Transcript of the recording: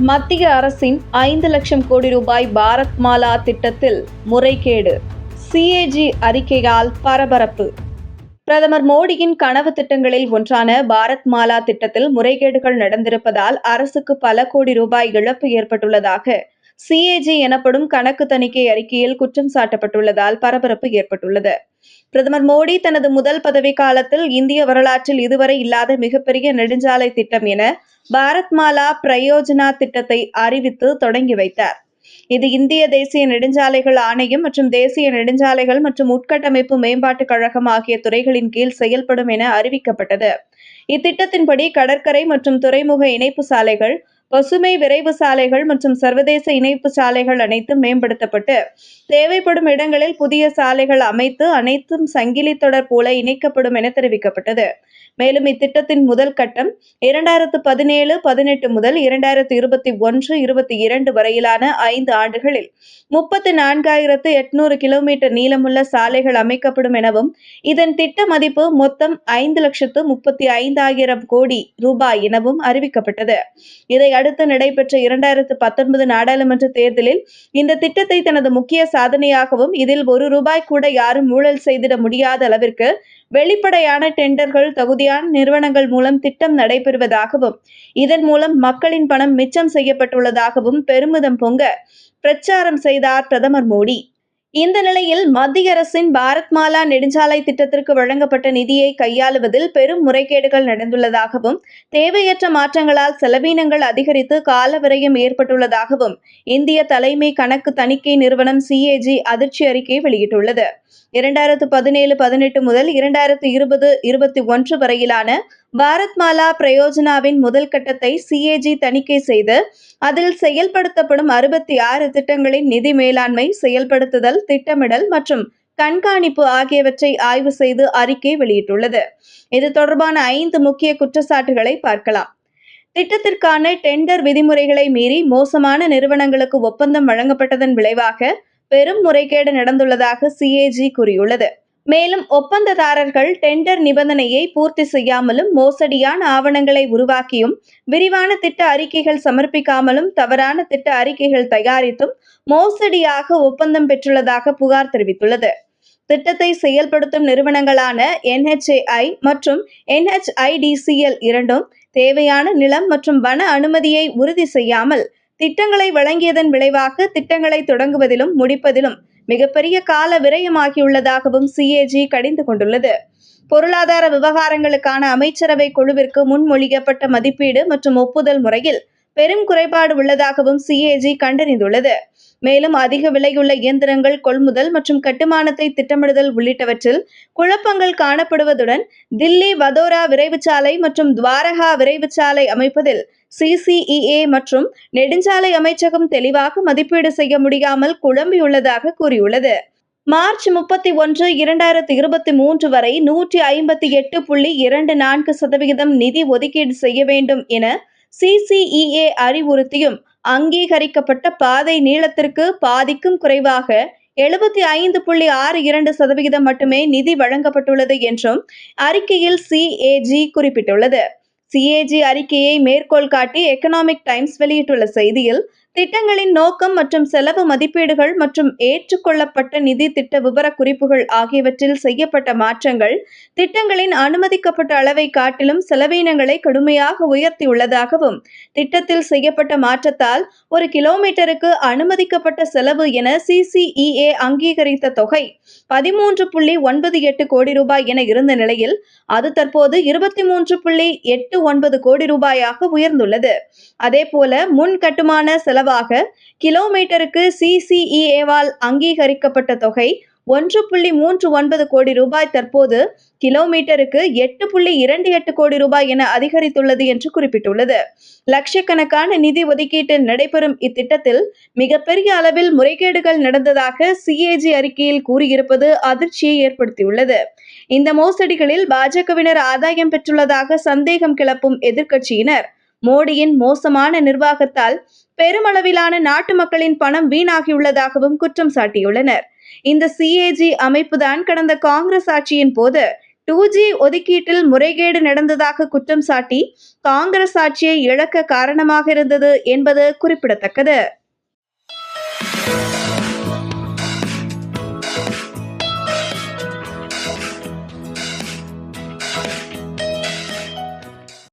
மத்திய அரசின் ஐந்து லட்சம் கோடி ரூபாய் பாரத் மாலா திட்டத்தில் முறைகேடு. சிஏஜி அறிக்கையால் பரபரப்பு. பிரதமர் மோடியின் கனவு திட்டங்களில் ஒன்றான பாரத் மாலா திட்டத்தில் முறைகேடுகள் நடந்திருப்பதால் அரசுக்கு பல கோடி ரூபாய் இழப்பு ஏற்பட்டுள்ளதாக சிஏஜி எனப்படும் கணக்கு தணிக்கை அறிக்கையில் குற்றம் சாட்டப்பட்டுள்ளதால் பரபரப்பு ஏற்பட்டுள்ளது. பிரதமர் மோடி தனது முதல் பதவி காலத்தில் இந்திய வரலாற்றில் இதுவரை இல்லாத மிகப்பெரிய நெடுஞ்சாலை திட்டம் என பாரத் மாலா பிரயோஜனா திட்டத்தை அறிவித்து தொடங்கி வைத்தார். இது இந்திய தேசிய நெடுஞ்சாலைகள் ஆணையம் மற்றும் தேசிய நெடுஞ்சாலைகள் மற்றும் உட்கட்டமைப்பு மேம்பாட்டுக் கழகம் ஆகிய துறைகளின் கீழ் செயல்படும் என அறிவிக்கப்பட்டது. இத்திட்டத்தின்படி கடற்கரை மற்றும் துறைமுக இணைப்பு சாலைகள் பசுமை விரைவு சாலைகள் மற்றும் சர்வதேச இணைப்பு சாலைகள் அனைத்தும் மேம்படுத்தப்பட்டு தேவைப்படும் இடங்களில் புதிய சாலைகள் அமைத்து அனைத்தும் சங்கிலி தொடர் போல இணைக்கப்படும் என தெரிவிக்கப்பட்டது. மேலும் இத்திட்டத்தின் முதல் கட்டம் இரண்டாயிரத்து பதினேழு பதினெட்டு முதல் இரண்டாயிரத்து இருபத்தி ஒன்று இருபத்தி இரண்டு வரையிலான ஐந்து ஆண்டுகளில் முப்பத்தி நான்காயிரத்து எட்நூறு கிலோமீட்டர் நீளமுள்ள சாலைகள் அமைக்கப்படும் எனவும் இதன் திட்ட மதிப்பு மொத்தம் ஐந்து லட்சத்து முப்பத்தி ஐந்தாயிரம் கோடி ரூபாய் எனவும் அறிவிக்கப்பட்டது. இதை அடுத்து நடைபெற்ற இரண்டாயிரத்து பத்தொன்பது நாடாளுமன்ற தேர்தலில் இந்த திட்டத்தை தனது முக்கிய சாதனையாகவும் இதில் ஒரு ரூபாய் கூட யாரும் ஊழல் செய்திட முடியாத அளவிற்கு வெளிப்படையான டெண்டர்கள் தகுதியான நிறுவனங்கள் மூலம் திட்டம் நடைபெறுவதாகவும் இதன் மூலம் மக்களின் பணம் மிச்சம் செய்யப்பட்டுள்ளதாகவும் பெருமிதம் பொங்க பிரச்சாரம் செய்தார் பிரதமர் மோடி. இந்த நிலையில் மத்திய அரசின் பாரத் மாலா நெடுஞ்சாலை திட்டத்திற்கு வழங்கப்பட்ட நிதியை கையாளுவதில் பெரும் முறைகேடுகள் நடந்துள்ளதாகவும் தேவையற்ற மாற்றங்களால் செலவீனங்கள் அதிகரித்து காலவிரயம் ஏற்பட்டுள்ளதாகவும் இந்திய தலைமை கணக்கு தணிக்கை நிறுவனம் சிஏஜி அதிர்ச்சி அறிக்கை வெளியிட்டுள்ளது. இரண்டாயிரத்து பதினேழு பதினெட்டு முதல் இரண்டாயிரத்து இருபது இருபத்தி ஒன்று வரையிலான பாரத் மாலா பிரயோஜனாவின் முதல் கட்டத்தை சிஏஜி தணிக்கை செய்து அதில் செயல்படுத்தப்படும் அறுபத்தி ஆறு திட்டங்களின் நிதி மேலாண்மை செயல்படுத்துதல் திட்டமிடல் மற்றும் கண்காணிப்பு ஆகியவற்றை ஆய்வு செய்து அறிக்கை வெளியிட்டுள்ளது. இது தொடர்பான ஐந்து முக்கிய குற்றச்சாட்டுகளை பார்க்கலாம். திட்டத்திற்கான டெண்டர் விதிமுறைகளை மீறி மோசமான நிறுவனங்களுக்கு ஒப்பந்தம் வழங்கப்பட்டதன் விளைவாக பெரும் முறைகேடு நடந்துள்ளதாக சிஏஜி கூறியுள்ளது. மேலும் ஒப்பந்ததாரர்கள் டெண்டர் நிபந்தனையை பூர்த்தி செய்யாமலும் மோசடியான ஆவணங்களை உருவாக்கியும் விரிவான திட்ட அறிக்கைகள் சமர்ப்பிக்காமலும் தவறான திட்ட அறிக்கைகள் தயாரித்தும் மோசடியாக ஒப்பந்தம் பெற்றுள்ளதாக புகார் தெரிவித்துள்ளது. திட்டத்தை செயல்படுத்தும் நிறுவனங்களான என்ஹெச்ஏஐ மற்றும் என்ஹெச்ஐடிசிஎல் இரண்டும் தேவையான நிலம் மற்றும் வன அனுமதியை உறுதி செய்யாமல் திட்டங்களை வழங்கியதன் விளைவாக திட்டங்களை தொடங்குவதிலும் முடிப்பதிலும் மிகப்பெரிய கால விரயமாகியுள்ளதாகவும் சிஏஜி கடிந்து கொண்டுள்ளது. பொருளாதார விவகாரங்களுக்கான அமைச்சரவை குழுவிற்கு முன்மொழியப்பட்ட மதிப்பீடு மற்றும் ஒப்புதல் முறையில் பெரும் குறைபாடு உள்ளதாகவும் சிஏஜி கண்டறிந்துள்ளது. மேலும் அதிக விலையுள்ள இயந்திரங்கள் கொள்முதல் மற்றும் கட்டுமானத்தை திட்டமிடுதல் உள்ளிட்டவற்றில் குழப்பங்கள் காணப்படுவதுடன் தில்லி வதோரா விரைவுச்சாலை மற்றும் துவாரகா விரைவுச்சாலை அமைப்பதில் சிசிஇஏ மற்றும் நெடுஞ்சாலை அமைச்சகம் தெளிவாக மதிப்பீடு செய்ய முடியாமல் குழம்பியுள்ளதாக கூறியுள்ளது. மார்ச் முப்பத்தி ஒன்று இரண்டாயிரத்தி இருபத்தி மூன்று வரை நூற்றி ஐம்பத்தி எட்டு புள்ளி இரண்டு நான்கு சதவிகிதம் நிதி ஒதுக்கீடு செய்ய வேண்டும் என சிசிஇஏ அறிவுறுத்தியும் அங்கீகரிக்கப்பட்ட பாதை நீளத்திற்கு பாதிக்கும் குறைவாக எழுபத்தி ஐந்து புள்ளி ஆறு இரண்டு சதவிகிதம் மட்டுமே நிதி வழங்கப்பட்டுள்ளது என்றும் அறிக்கையில் சிஏஜி குறிப்பிட்டுள்ளது. சிஏஜி அறிக்கையை மேற்கோள் காட்டி எக்கனாமிக் டைம்ஸ் வெளியிட்டுள்ள செய்தியில் திட்டங்களின் நோக்கம் மற்றும் செலவு மதிப்பீடுகள் மற்றும் ஏற்றுக்கொள்ளப்பட்ட நிதி திட்ட விவரக்குறிப்புகள் ஆகியவற்றில் செய்யப்பட்ட மாற்றங்கள் திட்டங்களின் அனுமதிக்கப்பட்ட அளவை காட்டிலும் செலவினங்களை கடுமையாக உயர்த்தியுள்ளதாகவும் திட்டத்தில் செய்யப்பட்ட மாற்றத்தால் ஒரு கிலோமீட்டருக்கு அனுமதிக்கப்பட்ட செலவு என சிசிஇஏ அங்கீகரித்த தொகை பதிமூன்று புள்ளி ஒன்பது எட்டு கோடி ரூபாய் என இருந்த நிலையில் அது தற்போது இருபத்தி மூன்று புள்ளி எட்டு ஒன்பது கோடி ரூபாயாக உயர்ந்துள்ளது. அதேபோல முன் கட்டுமான செலவு செலவாக கிலோமீட்டருக்கு சிசிஇஏவால் அங்கீகரிக்கப்பட்ட தொகை ஒன்று புள்ளி மூன்று ஒன்பது கோடி ரூபாய் தற்போது கிலோமீட்டருக்கு எட்டு புள்ளி இரண்டு எட்டு கோடி ரூபாய் என அதிகரித்துள்ளது என்று குறிப்பிட்டுள்ளது. லட்சக்கணக்கான நிதி ஒதுக்கீட்டில் நடைபெறும் இத்திட்டத்தில் மிகப்பெரிய அளவில் முறைகேடுகள் நடந்ததாக சிஏஜி அறிக்கையில் கூறியிருப்பது அதிர்ச்சியை ஏற்படுத்தியுள்ளது. இந்த மோசடிகளில் பாஜகவினர் ஆதாயம் பெற்றுள்ளதாக சந்தேகம் கிளப்பும் எதிர்க்கட்சியினர் மோடியின் மோசமான நிர்வாகத்தால் பெருமளவிலான நாட்டு மக்களின் பணம் வீணாகியுள்ளதாகவும் குற்றம் சாட்டியுள்ளனர் இந்த சிஏஜி அமைப்புதான் கடந்த காங்கிரஸ் ஆட்சியின் போது டூ ஜி ஒதுக்கீட்டில் முறைகேடு நடந்ததாக குற்றம் சாட்டி காங்கிரஸ் ஆட்சியை இழக்க காரணமாக இருந்தது என்பது குறிப்பிடத்தக்கது.